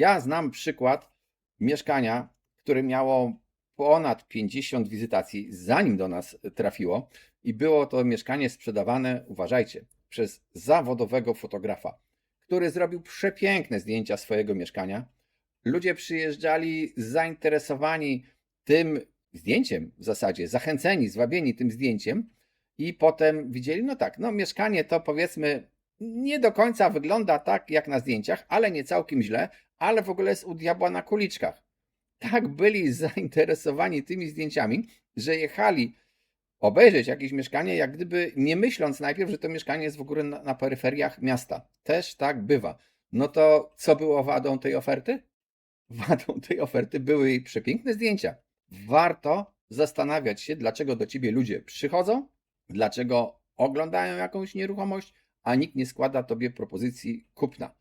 Ja znam przykład mieszkania, które miało ponad 50 wizytacji, zanim do nas trafiło, i było to mieszkanie sprzedawane, uważajcie, przez zawodowego fotografa, który zrobił przepiękne zdjęcia swojego mieszkania. Ludzie przyjeżdżali zainteresowani tym zdjęciem w zasadzie, zachęceni, zwabieni tym zdjęciem i potem widzieli, no tak, no mieszkanie to powiedzmy nie do końca wygląda tak jak na zdjęciach, ale nie całkiem źle, ale w ogóle jest u diabła na kuliczkach. Tak byli zainteresowani tymi zdjęciami, że jechali obejrzeć jakieś mieszkanie, jak gdyby nie myśląc najpierw, że to mieszkanie jest w ogóle na, na peryferiach miasta. Też tak bywa. No to co było wadą tej oferty? Wadą tej oferty były jej przepiękne zdjęcia. Warto zastanawiać się, dlaczego do ciebie ludzie przychodzą, dlaczego oglądają jakąś nieruchomość, a nikt nie składa tobie propozycji kupna.